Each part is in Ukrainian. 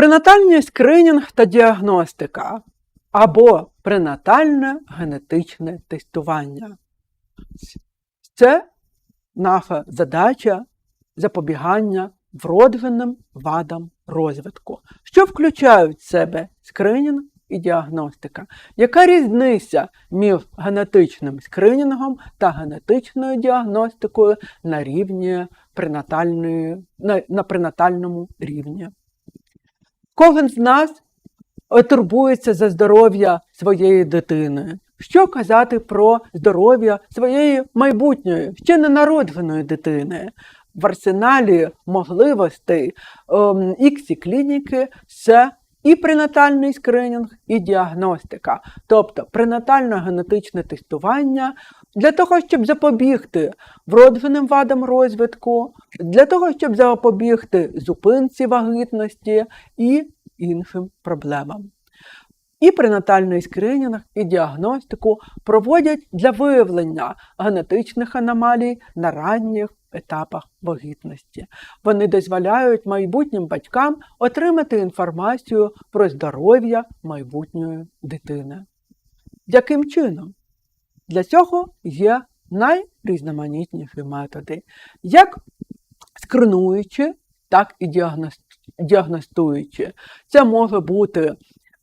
Пренатальний скринінг та діагностика або пренатальне генетичне тестування. Це наша задача запобігання вродженим вадам розвитку, що включають в себе скринінг і діагностика. Яка різниця між генетичним скринінгом та генетичною діагностикою на рівні пренатальної, на, на пренатальному рівні? Кожен з нас е, турбується за здоров'я своєї дитини. Що казати про здоров'я своєї майбутньої, ще ненародженої дитини? В арсеналі можливостей ем, іксі клініки це і пренатальний скринінг, і діагностика, тобто пренатально-генетичне тестування для того, щоб запобігти вродженим вадам розвитку, для того, щоб запобігти зупинці вагітності і іншим проблемам. І пренатальний скринінг, і діагностику проводять для виявлення генетичних аномалій на ранніх етапах вагітності. Вони дозволяють майбутнім батькам отримати інформацію про здоров'я майбутньої дитини. Яким чином? Для цього є найрізноманітніші методи, як скринуючи, так і діагностуючи. Це може бути,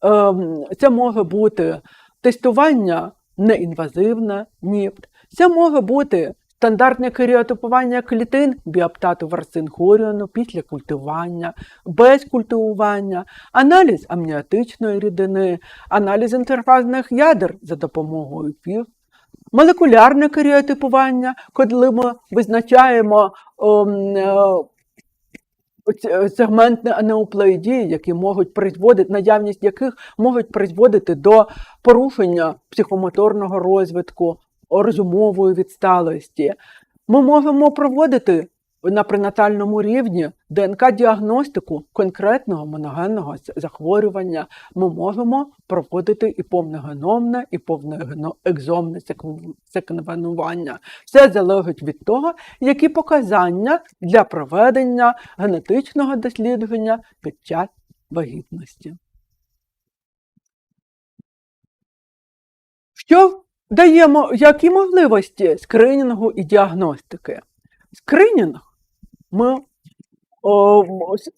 ем, це може бути тестування неінвазивне, НІПТ, це може бути стандартне каріотипування клітин біоптату варцинхоріону після культивування, без культивування, аналіз амніотичної рідини, аналіз інтерфазних ядер за допомогою ПІВ, молекулярне каріотипування, коли ми визначаємо ем, е, е, сегментні анеуплоїдії, які можуть призводити, наявність яких можуть призводити до порушення психомоторного розвитку, розумової відсталості. Ми можемо проводити на пренатальному рівні ДНК-діагностику конкретного моногенного захворювання. Ми можемо проводити і повногеномне, і повноекзомне секвенування. Все залежить від того, які показання для проведення генетичного дослідження під час вагітності. Що даємо, які можливості скринінгу і діагностики? Скринінг ми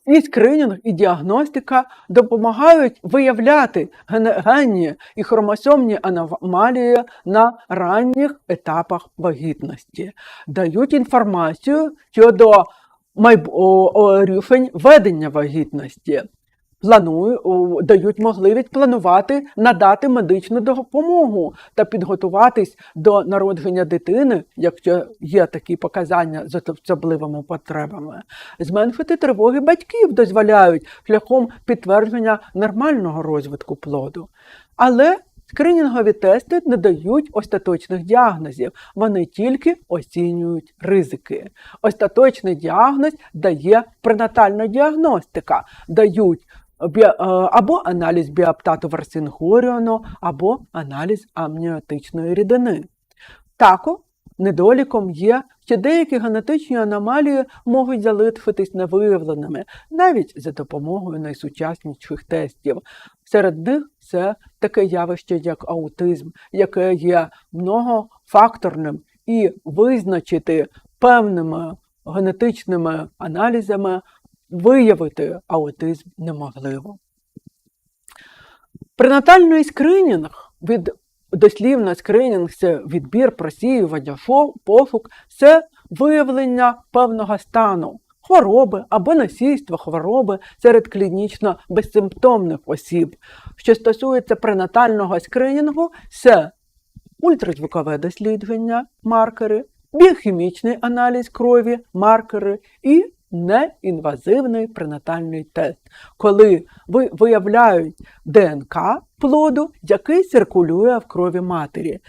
і скринінг, і діагностика допомагають виявляти генні і хромосомні аномалії на ранніх етапах вагітності, дають інформацію щодо рішень ведення вагітності. Планую, дають можливість планувати надати медичну допомогу та підготуватись до народження дитини, якщо є такі показання з особливими потребами. Зменшити тривоги батьків дозволяють шляхом підтвердження нормального розвитку плоду. Але скринінгові тести не дають остаточних діагнозів, вони тільки оцінюють ризики. Остаточний діагноз дає пренатальна діагностика, дають або аналіз біоптату варсингоріону, або аналіз амніотичної рідини. Також недоліком є, що деякі генетичні аномалії можуть залишитись невиявленими навіть за допомогою найсучасніших тестів. Серед них це таке явище, як аутизм, яке є многофакторним, і визначити певними генетичними аналізами виявити аутизм неможливо. Пренатальний скринінг від дослівно скринінг це відбір, просіювання, пошук це виявлення певного стану хвороби або насильства хвороби серед клінічно безсимптомних осіб. Що стосується пренатального скринінгу, це ультразвукове дослідження, маркери, біохімічний аналіз крові, маркери і неінвазивний пренатальний тест, коли ви- виявляють ДНК плоду, який циркулює в крові матері.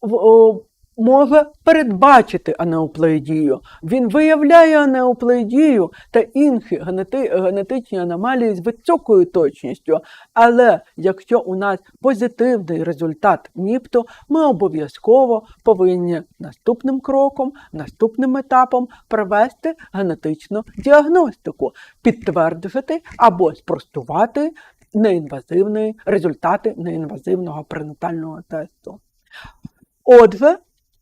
О, може передбачити анеуплоїдію. Він виявляє анеуплоїдію та інші генети- генетичні аномалії з високою точністю. Але якщо у нас позитивний результат НІПТу, ми обов'язково повинні наступним кроком, наступним етапом провести генетичну діагностику, підтвердити або спростувати неінвазивні результати неінвазивного пренатального тесту. Отже,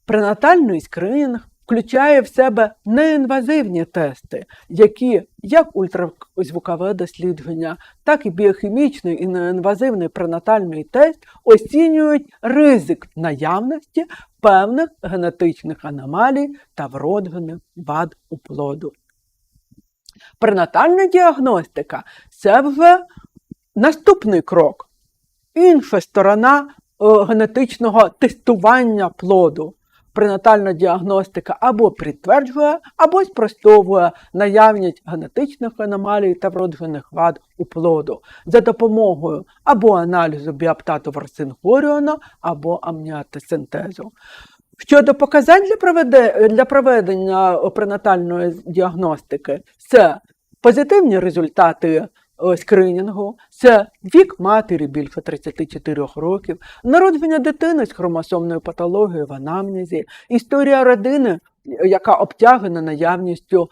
пренатальний скринінг включає в себе неінвазивні тести, які як ультразвукове дослідження, так і біохімічний і неінвазивний пренатальний тест оцінюють ризик наявності певних генетичних аномалій та вроджених вад у плоду. Пренатальна діагностика це вже наступний крок. Інша сторона е, генетичного тестування плоду. Пренатальна діагностика або підтверджує, або спростовує наявність генетичних аномалій та вроджених вад у плоду за допомогою або аналізу біоптату ворсин Хоріона, або амніатосинтезу. Щодо показань для, проведення пренатальної діагностики, це позитивні результати скринінгу, це вік матері більше 34 років, народження дитини з хромосомною патологією в анамнезі, історія родини, яка обтягнена наявністю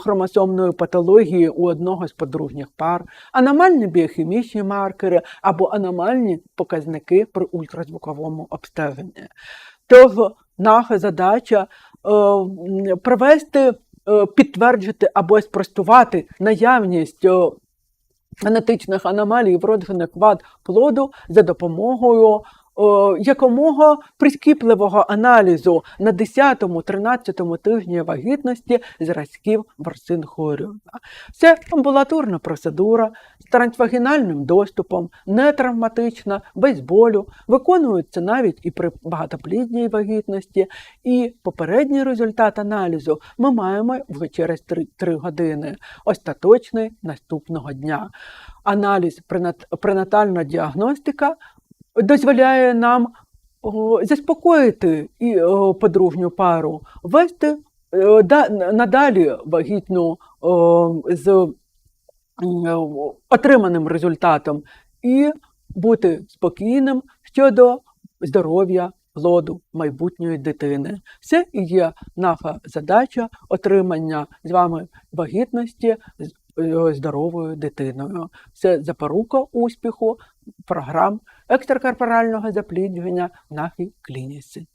хромосомної патології у одного з подружніх пар, аномальні біохімічні маркери або аномальні показники при ультразвуковому обстеженні. Тож наша задача провести, підтвердити або спростувати наявність генетичних аномалій вроджених вад плоду за допомогою о, якомога прискіпливого аналізу на 10-13 тижні вагітності зразків ворсин Хоріона. Це амбулаторна процедура з трансвагінальним доступом, нетравматична, без болю, виконується навіть і при багатоплідній вагітності. І попередній результат аналізу ми маємо вже через 3, 3 години, остаточний наступного дня. Аналіз пренатальна діагностика дозволяє нам заспокоїти і подружню пару, вести е, да- надалі вагітну з отриманим результатом і бути спокійним щодо здоров'я плоду майбутньої дитини. Це і є наша задача отримання з вами вагітності з е, здоровою дитиною. Це запорука успіху програм екстракорпорального запліднювання в нашій клініці.